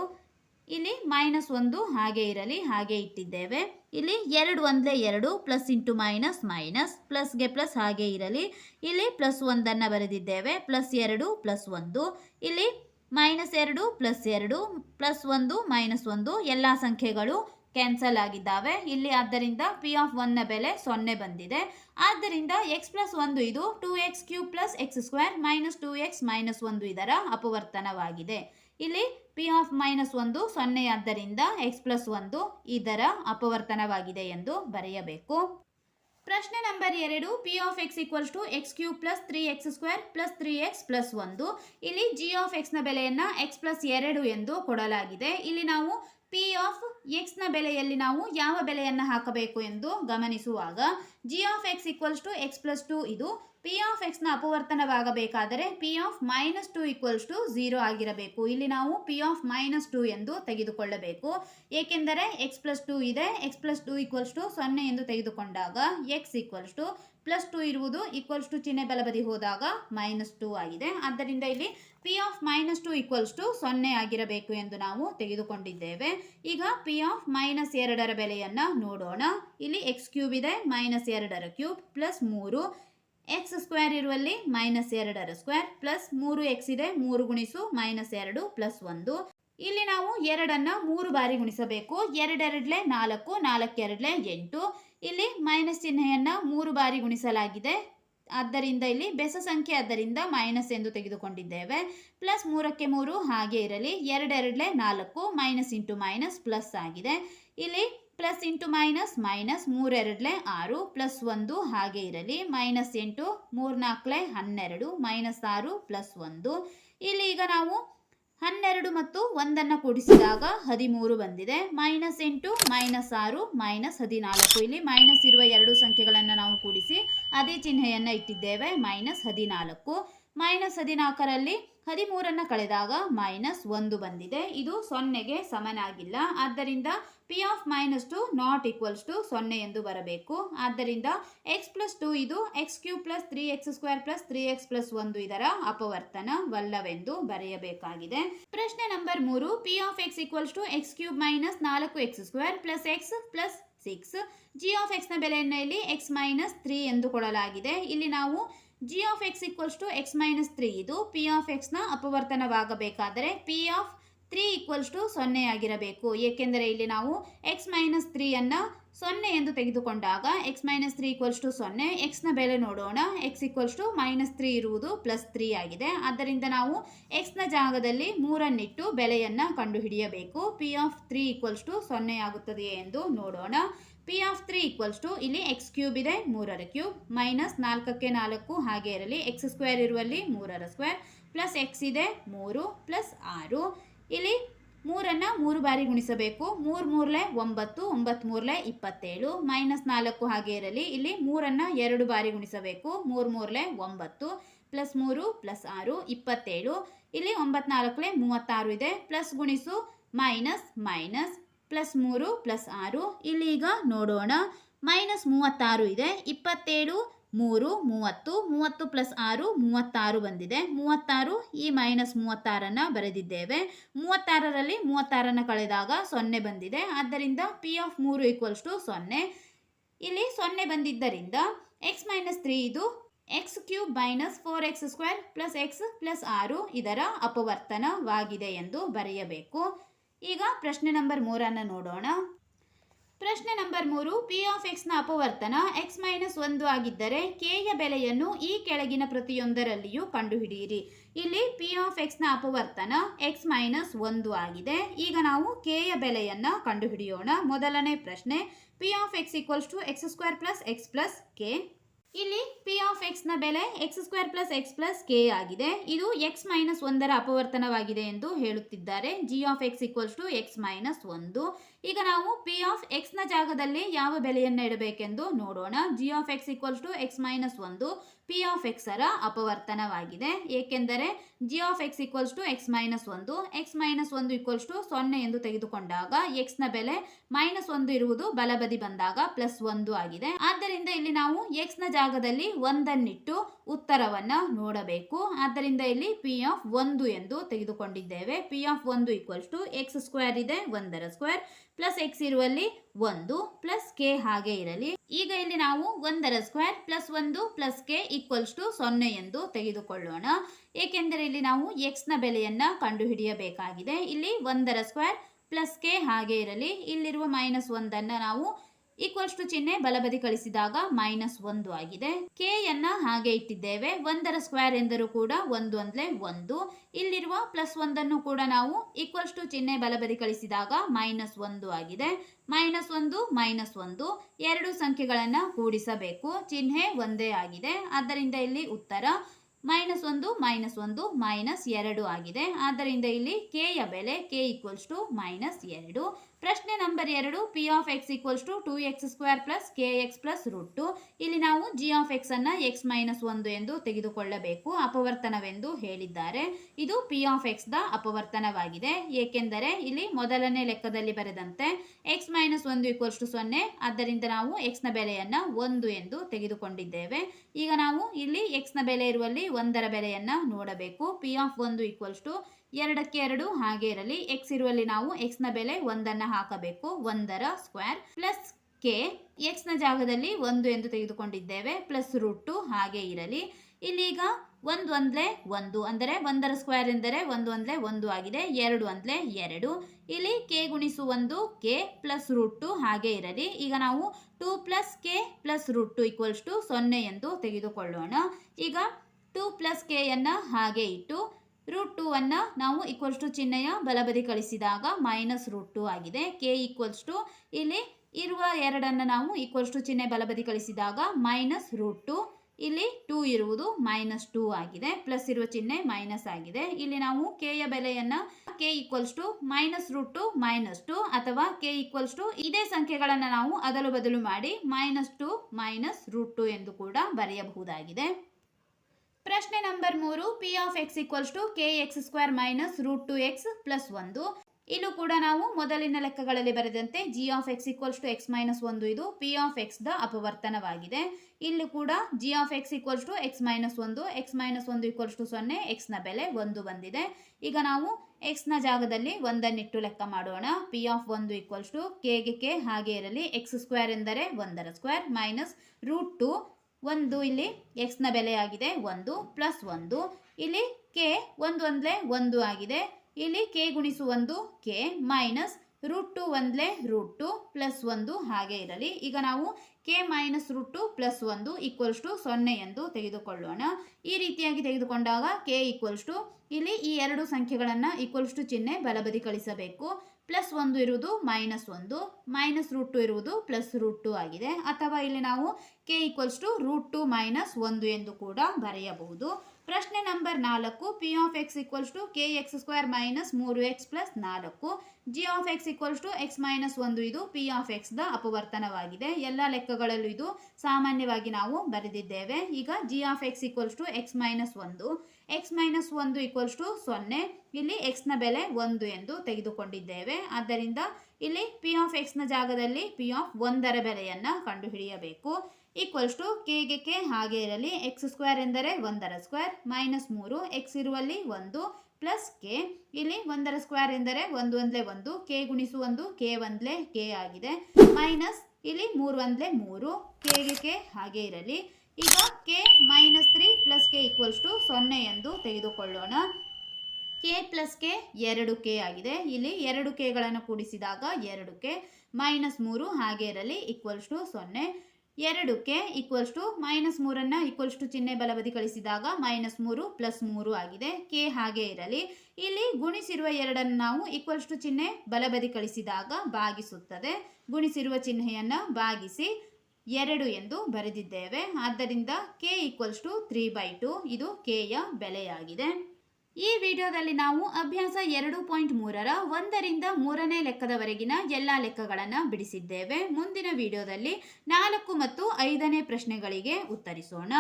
ಇಲ್ಲಿ ಮೈನಸ್ ಒಂದು ಹಾಗೆ ಇರಲಿ. ಹಾಗೆ ಇಟ್ಟಿದ್ದೇವೆ. ಇಲ್ಲಿ ಎರಡು ಒಂದಲೇ ಎರಡು. Plus into minus minus. ಪ್ಲಸ್ಗೆ plus ಹಾಗೆ ಇರಲಿ. ಇಲ್ಲಿ ಪ್ಲಸ್ ಒಂದನ್ನು ಬರೆದಿದ್ದೇವೆ. ಪ್ಲಸ್ ಎರಡು ಪ್ಲಸ್ ಒಂದು. ಇಲ್ಲಿ ಮೈನಸ್ ಎರಡು ಪ್ಲಸ್ ಎರಡು ಪ್ಲಸ್ ಒಂದು ಮೈನಸ್ ಒಂದು ಎಲ್ಲ ಸಂಖ್ಯೆಗಳು ಕ್ಯಾನ್ಸಲ್ ಆಗಿದ್ದಾವೆ. ಇಲ್ಲಿ ಆದ್ದರಿಂದ ಪಿ ಆಫ್ ಒನ್ನ ಬೆಲೆ ಸೊನ್ನೆ ಬಂದಿದೆ. ಆದ್ದರಿಂದ ಎಕ್ಸ್ ಪ್ಲಸ್ ಒಂದು ಇದು two X cube plus X square minus two X minus ಒಂದು ಇದರ ಅಪವರ್ತನವಾಗಿದೆ. ಇಲ್ಲಿ ಪಿ ಆಫ್ ಮೈನಸ್ ಒಂದು ಸೊನ್ನೆಯಾದ್ದರಿಂದ ಎಕ್ಸ್ ಪ್ಲಸ್ ಒಂದು ಇದರ ಅಪವರ್ತನವಾಗಿದೆ ಎಂದು ಬರೆಯಬೇಕು. ಪ್ರಶ್ನೆ ನಂಬರ್ ಎರಡು P of X equals to X cube plus three X square plus three X plus ಒಂದು. ಇಲ್ಲಿ ಜಿ ಆಫ್ ಎಕ್ಸ್ನ ಬೆಲೆಯನ್ನು ಎಕ್ಸ್ ಪ್ಲಸ್ ಎರಡು ಎಂದು ಕೊಡಲಾಗಿದೆ. ಇಲ್ಲಿ ನಾವು ಪಿ ಆಫ್ ಎಕ್ಸ್ನ ಬೆಲೆಯಲ್ಲಿ ನಾವು ಯಾವ ಬೆಲೆಯನ್ನು ಹಾಕಬೇಕು ಎಂದು ಗಮನಿಸುವಾಗ G of X equals to X plus two ಇದು ಪಿ ಆಫ್ ಎಕ್ಸ್ನ ಅಪವರ್ತನವಾಗಬೇಕಾದರೆ P of minus two equals to zero ಆಗಿರಬೇಕು. ಇಲ್ಲಿ ನಾವು ಪಿ ಆಫ್ ಮೈನಸ್ ಟು ಎಂದು ತೆಗೆದುಕೊಳ್ಳಬೇಕು. ಏಕೆಂದರೆ ಎಕ್ಸ್ ಪ್ಲಸ್ ಟು ಇದೆ x plus two equals to ಸೊನ್ನೆ ಎಂದು ತೆಗೆದುಕೊಂಡಾಗ x equals to plus two ಇರುವುದು ಈಕ್ವಲ್ಸ್ ಟು ಚಿಹ್ನೆ ಬಲಬದಿ ಹೋದಾಗ ಮೈನಸ್ ಟು ಆಗಿದೆ. ಆದ್ದರಿಂದ ಇಲ್ಲಿ P of minus two equals to ಸೊನ್ನೆ ಆಗಿರಬೇಕು ಎಂದು ನಾವು ತೆಗೆದುಕೊಂಡಿದ್ದೇವೆ. ಈಗ ಪಿ ಆಫ್ ಮೈನಸ್ ಎರಡರ ಬೆಲೆಯನ್ನು ನೋಡೋಣ. ಇಲ್ಲಿ ಎಕ್ಸ್ ಕ್ಯೂಬ್ ಇದೆ ಮೈನಸ್ ಎರಡರ ಕ್ಯೂಬ್ ಪ್ಲಸ್ ಮೂರು. ಎಕ್ಸ್ ಸ್ಕ್ವೇರ್ ಇರುವಲ್ಲಿ ಮೈನಸ್ ಎರಡರ ಸ್ಕ್ವೇರ್ ಪ್ಲಸ್ ಮೂರು ಎಕ್ಸ್ ಇದೆ, ಮೂರು ಗುಣಿಸು ಮೈನಸ್ ಎರಡು ಪ್ಲಸ್ ಒಂದು. ಇಲ್ಲಿ ನಾವು ಎರಡನ್ನು ಮೂರು ಬಾರಿ ಗುಣಿಸಬೇಕು. ಎರಡೆರಡ್ಲೆ ನಾಲ್ಕು, ನಾಲ್ಕೆರಡ್ಲೆ ಎಂಟು. ಇಲ್ಲಿ ಮೈನಸ್ ಚಿಹ್ನೆಯನ್ನ ಮೂರು ಬಾರಿ ಗುಣಿಸಲಾಗಿದೆ. ಆದ್ದರಿಂದ ಇಲ್ಲಿ ಬೆಸ ಸಂಖ್ಯೆ ಆದ್ದರಿಂದ ಮೈನಸ್ ಎಂದು ತೆಗೆದುಕೊಂಡಿದ್ದೇವೆ. ಪ್ಲಸ್ ಮೂರಕ್ಕೆ ಮೂರು ಹಾಗೆ ಇರಲಿ. ಎರಡೆರಡಲೆ ನಾಲ್ಕು ಮೈನಸ್ ಇಂಟು ಮೈನಸ್ ಪ್ಲಸ್ ಆಗಿದೆ. ಇಲ್ಲಿ ಪ್ಲಸ್ ಇಂಟು ಮೈನಸ್ ಮೈನಸ್ ಮೂರೆರಡಲೆ ಆರು ಪ್ಲಸ್ ಒಂದು ಹಾಗೆ ಇರಲಿ. ಮೈನಸ್ ಎಂಟು ಮೂರ್ನಾಲ್ಕಲೆ ಹನ್ನೆರಡು ಮೈನಸ್ ಆರು ಪ್ಲಸ್ ಒಂದು. ಇಲ್ಲಿ ಈಗ ನಾವು ಹನ್ನೆರಡು ಮತ್ತು ಒಂದನ್ನು ಕೂಡಿಸಿದಾಗ ಹದಿಮೂರು ಬಂದಿದೆ. ಮೈನಸ್ ಎಂಟು ಮೈನಸ್ ಆರು ಮೈನಸ್ ಹದಿನಾಲ್ಕು. ಇಲ್ಲಿ ಮೈನಸ್ ಇರುವ ಎರಡು ಸಂಖ್ಯೆಗಳನ್ನು ನಾವು ಕೂಡಿಸಿ ಅದೇ ಚಿಹ್ನೆಯನ್ನು ಇಟ್ಟಿದ್ದೇವೆ ಮೈನಸ್ ಹದಿನಾಲ್ಕು. ಮೈನಸ್ ಹದಿನಾಲ್ಕರಲ್ಲಿ ಹದಿಮೂರನ್ನು ಕಳೆದಾಗ ಮೈನಸ್ ಒಂದು ಬಂದಿದೆ. ಇದು ಸೊನ್ನೆಗೆ ಸಮನಾಗಿಲ್ಲ. ಆದ್ದರಿಂದ P of minus two not equals to ಸೊನ್ನೆ ಎಂದು ಬರಬೇಕು. ಆದ್ದರಿಂದ ಎಕ್ಸ್ ಪ್ಲಸ್ ಟು ಇದು x cube plus three x square plus three x plus ಒಂದು ಇದರ ಅಪವರ್ತನವಲ್ಲವೆಂದು ಬರೆಯಬೇಕಾಗಿದೆ. ಪ್ರಶ್ನೆ ನಂಬರ್ ಮೂರು P of x equals to x cube minus ನಾಲ್ಕು x square plus x plus six G of ಎಕ್ಸ್ನ ಬೆಲೆಯನ್ನು ಇಲ್ಲಿ? ಎಕ್ಸ್ ಮೈನಸ್ ತ್ರೀ ಎಂದು ಕೊಡಲಾಗಿದೆ. ಇಲ್ಲಿ ನಾವು G of x equals to x minus three ಇದು ಪಿ ಆಫ್ ಎಕ್ಸ್ನ ಅಪವರ್ತನವಾಗಬೇಕಾದರೆ P of three equals to ಸೊನ್ನೆ ಆಗಿರಬೇಕು. ಏಕೆಂದರೆ ಇಲ್ಲಿ ನಾವು ಎಕ್ಸ್ ಮೈನಸ್ ತ್ರೀಯನ್ನು ಸೊನ್ನೆ ಎಂದು ತೆಗೆದುಕೊಂಡಾಗ x minus three equals to ಸೊನ್ನೆ ಎಕ್ಸ್ನ ಬೆಲೆ ನೋಡೋಣ. X equals to minus three ಇರುವುದು ಪ್ಲಸ್ ತ್ರೀ ಆಗಿದೆ. ಆದ್ದರಿಂದ ನಾವು ಎಕ್ಸ್ನ ಜಾಗದಲ್ಲಿ ಮೂರನ್ನಿಟ್ಟು ಬೆಲೆಯನ್ನು ಕಂಡುಹಿಡಿಯಬೇಕು. P of three equals to ಸೊನ್ನೆ ಆಗುತ್ತದೆಯೇ ಎಂದು ನೋಡೋಣ. P of three equals to ಇಲ್ಲಿ ಎಕ್ಸ್ ಕ್ಯೂಬ್ ಇದೆ, ಮೂರರ ಕ್ಯೂಬ್ ಮೈನಸ್ ನಾಲ್ಕಕ್ಕೆ ನಾಲ್ಕು, ಹಾಗೆ ಇರಲಿ. ಎಕ್ಸ್ ಸ್ಕ್ವೇರ್ ಇರುವಲ್ಲಿ ಮೂರರ ಸ್ಕ್ವೇರ್ ಪ್ಲಸ್ ಎಕ್ಸ್ ಇದೆ, ಮೂರು ಪ್ಲಸ್ ಆರು. ಇಲ್ಲಿ ಮೂರನ್ನು ಮೂರು ಬಾರಿ ಗುಣಿಸಬೇಕು. ಮೂರು ಮೂರಲೆ ಒಂಬತ್ತು ಒಂಬತ್ತು ಮೂರಲೆ ಇಪ್ಪತ್ತೇಳು, ಮೈನಸ್ ನಾಲ್ಕು ಹಾಗೆ ಇರಲಿ. ಇಲ್ಲಿ ಮೂರನ್ನು ಎರಡು ಬಾರಿ ಗುಣಿಸಬೇಕು. ಮೂರು ಮೂರಲೆ ಒಂಬತ್ತು, ಪ್ಲಸ್ ಮೂರು, ಪ್ಲಸ್ ಆರು, ಇಪ್ಪತ್ತೇಳು. ಇಲ್ಲಿ ಒಂಬತ್ನಾಲ್ಕಲೆ ಮೂವತ್ತಾರು ಇದೆ. ಪ್ಲಸ್ ಗುಣಿಸು, ಮೈನಸ್ ಮೈನಸ್, ಪ್ಲಸ್ ಮೂರು, ಪ್ಲಸ್ ಆರು. ಇಲ್ಲಿ ಈಗ ನೋಡೋಣ. ಮೈನಸ್ ಮೂವತ್ತಾರು ಇದೆ. ಇಪ್ಪತ್ತೇಳು ಮೂರು, ಮೂವತ್ತು ಮೂವತ್ತು ಪ್ಲಸ್ ಆರು, ಮೂವತ್ತಾರು ಬಂದಿದೆ. ಮೂವತ್ತಾರು ಈ ಮೈನಸ್ ಮೂವತ್ತಾರನ್ನು ಬರೆದಿದ್ದೇವೆ. ಮೂವತ್ತಾರರಲ್ಲಿ ಮೂವತ್ತಾರನ್ನು ಕಳೆದಾಗ ಸೊನ್ನೆ ಬಂದಿದೆ. ಆದ್ದರಿಂದ ಪಿ ಆಫ್ ಮೂರು ಈಕ್ವಲ್ಸ್ ಟು ಸೊನ್ನೆ. ಇಲ್ಲಿ ಸೊನ್ನೆ ಬಂದಿದ್ದರಿಂದ ಎಕ್ಸ್ ಮೈನಸ್ ತ್ರೀ ಇದು x cube minus four x square plus x plus ಆರು ಇದರ ಅಪವರ್ತನವಾಗಿದೆ ಎಂದು ಬರೆಯಬೇಕು. ಈಗ ಪ್ರಶ್ನೆ ನಂಬರ್ ಮೂರನ್ನು ನೋಡೋಣ. ಪ್ರಶ್ನೆ ನಂಬರ್ ಮೂರು ಪಿ ಆಫ್ ಎಕ್ಸ್ನ ಅಪವರ್ತನ ಎಕ್ಸ್ ಮೈನಸ್ ಒಂದು ಆಗಿದ್ದರೆ ಕೆಯ ಬೆಲೆಯನ್ನು ಈ ಕೆಳಗಿನ ಪ್ರತಿಯೊಂದರಲ್ಲಿಯೂ ಕಂಡುಹಿಡಿಯಿರಿ. ಇಲ್ಲಿ ಪಿ ಆಫ್ ಎಕ್ಸ್ನ ಅಪವರ್ತನ ಎಕ್ಸ್ ಮೈನಸ್ ಒಂದು ಆಗಿದೆ. ಈಗ ನಾವು ಕೆಯ ಬೆಲೆಯನ್ನು ಕಂಡುಹಿಡಿಯೋಣ. ಮೊದಲನೇ ಪ್ರಶ್ನೆ P of x equals to x square plus x plus K ಇಲ್ಲಿ ಪಿ ಆಫ್ ಎಕ್ಸ್ನ ಬೆಲೆ x square plus x plus K ಆಗಿದೆ. ಇದು ಎಕ್ಸ್ ಮೈನಸ್ ಒಂದರ ಅಪವರ್ತನವಾಗಿದೆ ಎಂದು ಹೇಳುತ್ತಿದ್ದಾರೆ. G of x equals to x minus ಒಂದು. ಈಗ ನಾವು ಪಿ ಆಫ್ನ ಜಾಗದಲ್ಲಿ ಯಾವ ಬೆಲೆಯನ್ನು ಇಡಬೇಕೆಂದು ನೋಡೋಣ. G of x equals to x minus ಒಂದು. ಪಿ ಆಫ್ ಎಕ್ಸರ ಅಪವರ್ತನವಾಗಿದೆ. ಏಕೆಂದರೆ G of x equals to x minus ಒಂದು. ಎಕ್ಸ್ ಮೈನಸ್ ಒಂದು ಈಕ್ವಲ್ಸ್ ಟು ಸೊನ್ನೆ ಎಂದು ತೆಗೆದುಕೊಂಡಾಗ ಎಕ್ಸ್ನ ಬೆಲೆ ಮೈನಸ್ ಒಂದು ಇರುವುದು ಬಲಬದಿ ಬಂದಾಗ ಪ್ಲಸ್ ಒಂದು ಆಗಿದೆ. ಆದ್ದರಿಂದ ಇಲ್ಲಿ ನಾವು ಎಕ್ಸ್ನ ಜಾಗದಲ್ಲಿ ಒಂದನ್ನಿಟ್ಟು ಉತ್ತರವನ್ನು ನೋಡಬೇಕು. ಆದ್ದರಿಂದ ಇಲ್ಲಿ ಪಿ ಆಫ್ ಒಂದು ಎಂದು ತೆಗೆದುಕೊಂಡಿದ್ದೇವೆ. ಪಿ ಆಫ್ ಒಂದು ಈಕ್ವಲ್ಸ್ ಟು ಎಕ್ಸ್ ಸ್ಕ್ವೇರ್ ಇದೆ. ಒಂದರ ಸ್ಕ್ವೇರ್ ಪ್ಲಸ್ ಎಕ್ಸ್ ಇರುವಲ್ಲಿ ಒಂದು ಪ್ಲಸ್ ಕೆ ಹಾಗೆ ಇರಲಿ. ಈಗ ಇಲ್ಲಿ ನಾವು ಒಂದರ ಸ್ಕ್ವೇರ್ ಪ್ಲಸ್ ಒಂದು ಪ್ಲಸ್ ಕೆ ಈಕ್ವಲ್ಸ್ ಟು ಸೊನ್ನೆ ಎಂದು ತೆಗೆದುಕೊಳ್ಳೋಣ. ಏಕೆಂದರೆ ಇಲ್ಲಿ ನಾವು ಎಕ್ಸ್ನ ಬೆಲೆಯನ್ನು ಕಂಡುಹಿಡಿಯಬೇಕಾಗಿದೆ. ಇಲ್ಲಿ ಒಂದರ ಸ್ಕ್ವೇರ್ ಪ್ಲಸ್ ಕೆ ಹಾಗೆ ಇರಲಿ. ಇಲ್ಲಿರುವ ಮೈನಸ್ ಒಂದನ್ನು ನಾವು ಈಕ್ವಲ್ಸ್ ಟು ಚಿಹ್ನೆ ಬಲಬದಿ ಕಳಿಸಿದಾಗ ಮೈನಸ್ ಒಂದು ಆಗಿದೆ. ಕೆ ಯನ್ನ ಹಾಗೆ ಇಟ್ಟಿದ್ದೇವೆ. ಒಂದರ ಸ್ಕ್ವೇರ್ ಎಂದರೂ ಕೂಡ ಒಂದು ಅಂದ್ರೆ ಒಂದು. ಇಲ್ಲಿರುವ ಪ್ಲಸ್ ಒಂದನ್ನು ಕೂಡ ನಾವು ಈಕ್ವಲ್ಸ್ ಟು ಚಿಹ್ನೆ ಬಲಬದಿ ಕಳಿಸಿದಾಗ ಮೈನಸ್ ಒಂದು ಆಗಿದೆ. ಮೈನಸ್ ಒಂದು ಮೈನಸ್ ಒಂದು. ಎರಡು ಸಂಖ್ಯೆಗಳನ್ನು ಕೂಡಿಸಬೇಕು. ಚಿಹ್ನೆ ಒಂದೇ ಆಗಿದೆ. ಆದ್ದರಿಂದ ಇಲ್ಲಿ ಉತ್ತರ. ಮೈನಸ್ ಒಂದು ಮೈನಸ್ ಒಂದು ಮೈನಸ್ ಎರಡು ಆಗಿದೆ. ಆದ್ದರಿಂದ ಇಲ್ಲಿ ಕೆ ಯ ಬೆಲೆ ಕೆ ಈಕ್ವಲ್ಸ್ ಟು ಮೈನಸ್ ಎರಡು. ಪ್ರಶ್ನೆ ನಂಬರ್ ಎರಡು P of x equals to two x square plus K x plus root two ಇಲ್ಲಿ ನಾವು ಜಿ ಆಫ್ ಎಕ್ಸ್ ಅನ್ನ ಎಕ್ಸ್ ಮೈನಸ್ ಒಂದು ಎಂದು ತೆಗೆದುಕೊಳ್ಳಬೇಕು, ಅಪವರ್ತನವೆಂದು ಹೇಳಿದ್ದಾರೆ. ಇದು ಪಿ ಆಫ್ ಎಕ್ಸ್ ದ ಅಪವರ್ತನವಾಗಿದೆ. ಏಕೆಂದರೆ ಇಲ್ಲಿ ಮೊದಲನೇ ಲೆಕ್ಕದಲ್ಲಿ ಬರೆದಂತೆ ಎಕ್ಸ್ ಮೈನಸ್ ಒಂದು ಈಕ್ವಲ್ಸ್ ಟು ಸೊನ್ನೆ, ಆದ್ದರಿಂದ ನಾವು ಎಕ್ಸ್ನ ಬೆಲೆಯನ್ನ ಒಂದು ಎಂದು ತೆಗೆದುಕೊಂಡಿದ್ದೇವೆ. ಈಗ ನಾವು ಇಲ್ಲಿ ಎಕ್ಸ್ನ ಬೆಲೆ ಇರುವಲ್ಲಿ ಒಂದರ ಬೆಲೆಯನ್ನು ನೋಡಬೇಕು. ಪಿ ಆಫ್ ಒಂದು ಈಕ್ವಲ್ಸ್ ಟು ಎರಡಕ್ಕೆ ಎರಡು ಹಾಗೆ ಇರಲಿ. ಎಕ್ಸ್ ಇರುವಲ್ಲಿ ನಾವು ಎಕ್ಸ್ನ ಬೆಲೆ ಒಂದನ್ನು ಹಾಕಬೇಕು. ಒಂದರ ಸ್ಕ್ವೇರ್ ಪ್ಲಸ್ ಕೆ ಎಕ್ಸ್ನ ಜಾಗದಲ್ಲಿ ಒಂದು ಎಂದು ತೆಗೆದುಕೊಂಡಿದ್ದೇವೆ. ಪ್ಲಸ್ ರೂಟ್ ಹಾಗೆ ಇರಲಿ. ಇಲ್ಲೀಗ ಒಂದು ಅಂದ್ಲೆ ಒಂದು ಅಂದರೆ ಒಂದರ ಸ್ಕ್ವೇರ್ ಎಂದರೆ ಒಂದು ಅಂದ್ಲೆ ಒಂದು ಆಗಿದೆ. ಎರಡು ಅಂದ್ಲೆ ಎರಡು. ಇಲ್ಲಿ ಕೆ ಗುಣಿಸು ಒಂದು ಕೆ ಪ್ಲಸ್ ರೂಟ್ ಹಾಗೆ ಇರಲಿ. ಈಗ ನಾವು two plus K plus root equals to ಸೊನ್ನೆ ಎಂದು ತೆಗೆದುಕೊಳ್ಳೋಣ. ಈಗ ಟೂ ಪ್ಲಸ್ ಕೆಯನ್ನು ಹಾಗೆ ಇಟ್ಟು ರೂಟ್ ಟೂ ಅನ್ನು ನಾವು ಈಕ್ವಲ್ಸ್ ಟು ಚಿಹ್ನೆಯ ಬಲಬದಿ ಕಳಿಸಿದಾಗ ಮೈನಸ್ ರೂಟ್ ಟು ಆಗಿದೆ. ಕೆ ಈಕ್ವಲ್ಸ್ ಟು ಇಲ್ಲಿ ಇರುವ ಎರಡನ್ನು ನಾವು ಈಕ್ವಲ್ಸ್ ಟು ಚಿಹ್ನೆ ಬಲಬದಿ ಕಳಿಸಿದಾಗ ಮೈನಸ್ ರೂಟ್ ಟು ಇಲ್ಲಿ ಟೂ ಇರುವುದು ಮೈನಸ್ ಟೂ ಆಗಿದೆ. ಪ್ಲಸ್ ಇರುವ ಚಿಹ್ನೆ ಮೈನಸ್ ಆಗಿದೆ. ಇಲ್ಲಿ ನಾವು ಕೆಯ ಬೆಲೆಯನ್ನು K equals to minus root two minus two ಅಥವಾ ಕೆ ಈಕ್ವಲ್ಸ್ ಟು ಇದೇ ಸಂಖ್ಯೆಗಳನ್ನು ನಾವು ಅದಲು ಬದಲು ಮಾಡಿ minus two minus root two ಎಂದು ಕೂಡ ಬರೆಯಬಹುದಾಗಿದೆ. ಪ್ರಶ್ನೆ ನಂಬರ್ ಮೂರು P of x equals to K x square minus root two x plus ಒಂದು. ಇಲ್ಲೂ ಕೂಡ ನಾವು ಮೊದಲಿನ ಲೆಕ್ಕಗಳಲ್ಲಿ ಬರೆದಂತೆ G of x equals to x minus ಒಂದು ಇದು ಪಿ ಆಫ್ ಎಕ್ಸ್ ದ ಅಪವರ್ತನವಾಗಿದೆ. ಇಲ್ಲಿ ಕೂಡ G of x equals to x minus ಒಂದು ಎಕ್ಸ್ ಮೈನಸ್ ಒಂದು ಈಕ್ವಲ್ಸ್ ಟು ಸೊನ್ನೆ ಎಕ್ಸ್ನ ಬೆಲೆ ಒಂದು ಬಂದಿದೆ. ಈಗ ನಾವು ಎಕ್ಸ್ನ ಜಾಗದಲ್ಲಿ ಒಂದನ್ನಿಟ್ಟು ಲೆಕ್ಕ ಮಾಡೋಣ. ಪಿ ಆಫ್ ಒಂದು ಈಕ್ವಲ್ಸ್ ಟು ಕೆಗೆ ಕೆ ಹಾಗೆ ಇರಲಿ. ಎಕ್ಸ್ ಸ್ಕ್ವೇರ್ ಎಂದರೆ ಒಂದರ ಸ್ಕ್ವೇರ್ ಮೈನಸ್ ರೂಟ್ ಟು ಒಂದು ಇಲ್ಲಿ ಎಕ್ಸ್ನ ಬೆಲೆಯಾಗಿದೆ ಒಂದು ಪ್ಲಸ್ ಒಂದು. ಇಲ್ಲಿ ಕೆ ಒಂದು ಒಂದಲೇ ಒಂದು ಆಗಿದೆ. ಇಲ್ಲಿ ಕೆ ಗುಣಿಸು ಒಂದು ಕೆ ಮೈನಸ್ ರೂಟ್ ಟು ಒಂದಲೇ ರೂಟ್ ಟು ಪ್ಲಸ್ ಒಂದು ಹಾಗೆ ಇರಲಿ. ಈಗ ನಾವು K minus root two plus ಒಂದು ಈಕ್ವಲ್ಸ್ ಟು ಸೊನ್ನೆ ಎಂದು ತೆಗೆದುಕೊಳ್ಳೋಣ. ಈ ರೀತಿಯಾಗಿ ತೆಗೆದುಕೊಂಡಾಗ ಕೆ ಈಕ್ವಲ್ಸ್ ಟು ಇಲ್ಲಿ ಈ ಎರಡು ಸಂಖ್ಯೆಗಳನ್ನು ಈಕ್ವಲ್ಸ್ ಟು ಚಿಹ್ನೆ ಬಲಬದಿ ಕಳಿಸಬೇಕು. ಪ್ಲಸ್ ಒಂದು ಇರುವುದು ಮೈನಸ್ ಒಂದು ಮೈನಸ್ ರೂಟ್ ಟು ಇರುವುದು ಪ್ಲಸ್ ರೂಟ್ ಟು ಆಗಿದೆ. ಅಥವಾ ಇಲ್ಲಿ ನಾವು K equals to root two minus ಒಂದು ಎಂದು ಕೂಡ ಬರೆಯಬಹುದು. ಪ್ರಶ್ನೆ ನಂಬರ್ ನಾಲ್ಕು P of x equals to K x square minus ಮೂರು ಎಕ್ಸ್ ಪ್ಲಸ್ ನಾಲ್ಕು. G of x equals to x minus ಒಂದು ಇದು ಪಿ ಆಫ್ ಎಕ್ಸ್ ದ ಅಪವರ್ತನವಾಗಿದೆ. ಎಲ್ಲ ಲೆಕ್ಕಗಳಲ್ಲೂ ಇದು ಸಾಮಾನ್ಯವಾಗಿ ನಾವು ಬರೆದಿದ್ದೇವೆ. ಈಗ G of x equals to x minus ಒಂದು. ಎಕ್ಸ್ ಮೈನಸ್ ಒಂದು ಈಕ್ವಲ್ಸ್ ಟು ಸೊನ್ನೆ. ಇಲ್ಲಿ ಎಕ್ಸ್ನ ಬೆಲೆ ಒಂದು ಎಂದು ತೆಗೆದುಕೊಂಡಿದ್ದೇವೆ. ಆದ್ದರಿಂದ ಇಲ್ಲಿ ಪಿ ಆಫ್ ಎಕ್ಸ್ನ ಜಾಗದಲ್ಲಿ ಪಿ ಆಫ್ ಒಂದರ ಬೆಲೆಯನ್ನು ಕಂಡುಹಿಡಿಯಬೇಕು. ಈಕ್ವಲ್ಸ್ ಟು ಕೆಗೆ ಕೆ ಹಾಗೆ ಇರಲಿ. ಎಕ್ಸ್ ಸ್ಕ್ವೇರ್ ಎಂದರೆ ಒಂದರ ಸ್ಕ್ವೇರ್ ಮೈನಸ್ ಮೂರು ಎಕ್ಸ್ ಇರುವಲ್ಲಿ ಒಂದು ಪ್ಲಸ್ ಕೆ ಇಲ್ಲಿ ಒಂದರ ಸ್ಕ್ವೇರ್ ಎಂದರೆ ಒಂದು ಒಂದಲೇ ಒಂದು ಕೆ ಗುಣಿಸು ಒಂದು ಕೆ ಒಂದಲೇ ಕೆ ಆಗಿದೆ. ಮೈನಸ್ ಇಲ್ಲಿ ಮೂರು ಒಂದಲೇ ಮೂರು ಕೆಗೆ ಕೆ ಹಾಗೆ ಇರಲಿ. ಈಗ K minus three plus K equals to ಸೊನ್ನೆ ಎಂದು ತೆಗೆದುಕೊಳ್ಳೋಣ. ಕೆ ಪ್ಲಸ್ ಕೆ ಎರಡು ಕೆ ಆಗಿದೆ. ಇಲ್ಲಿ ಎರಡು ಕೆಗಳನ್ನು ಕೂಡಿಸಿದಾಗ ಎರಡು ಕೆ ಮೈನಸ್ ಮೂರು ಹಾಗೆ ಇರಲಿ ಈಕ್ವಲ್ಸ್ ಟು ಸೊನ್ನೆ. ಎರಡು ಕೆ ಈಕ್ವಲ್ಸ್ ಟು ಮೈನಸ್ ಮೂರನ್ನು ಈಕ್ವಲ್ಸ್ ಟು ಚಿಹ್ನೆ ಬಲಬದಿ ಕಳಿಸಿದಾಗ ಮೈನಸ್ ಮೂರು ಪ್ಲಸ್ ಮೂರು ಆಗಿದೆ. ಕೆ ಹಾಗೆ ಇರಲಿ. ಇಲ್ಲಿ ಗುಣಿಸಿರುವ ಎರಡನ್ನು ನಾವು ಈಕ್ವಲ್ಸ್ ಟು ಚಿಹ್ನೆ ಬಲಬದಿ ಕಳಿಸಿದಾಗ ಭಾಗಿಸುತ್ತದೆ. ಗುಣಿಸಿರುವ ಚಿಹ್ನೆಯನ್ನು ಭಾಗಿಸಿ ಎರಡು ಎಂದು ಬರೆದಿದ್ದೇವೆ. ಆದ್ದರಿಂದ K equals to three by two ಇದು ಕೆಯ ಬೆಲೆಯಾಗಿದೆ. ಈ ವಿಡಿಯೋದಲ್ಲಿ ನಾವು ಅಭ್ಯಾಸ ಎರಡು ಪಾಯಿಂಟ್ ಮೂರರ ಒಂದರಿಂದ ಮೂರನೇ ಲೆಕ್ಕದವರೆಗಿನ ಎಲ್ಲ ಲೆಕ್ಕಗಳನ್ನು ಬಿಡಿಸಿದ್ದೇವೆ. ಮುಂದಿನ ವಿಡಿಯೋದಲ್ಲಿ ನಾಲ್ಕು ಮತ್ತು ಐದನೇ ಪ್ರಶ್ನೆಗಳಿಗೆ ಉತ್ತರಿಸೋಣ.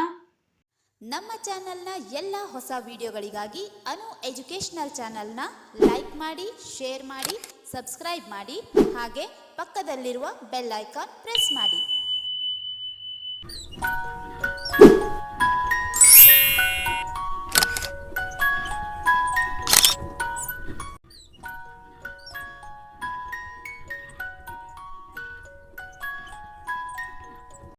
ನಮ್ಮ ಚಾನೆಲ್ನ ಎಲ್ಲ ಹೊಸ ವಿಡಿಯೋಗಳಿಗಾಗಿ ಅನು ಎಜುಕೇಷನಲ್ ಚಾನೆಲ್ನ ಲೈಕ್ ಮಾಡಿ, ಶೇರ್ ಮಾಡಿ, ಸಬ್ಸ್ಕ್ರೈಬ್ ಮಾಡಿ, ಹಾಗೆ ಪಕ್ಕದಲ್ಲಿರುವ ಬೆಲ್ ಐಕಾನ್ ಪ್ರೆಸ್ ಮಾಡಿ. Thank you.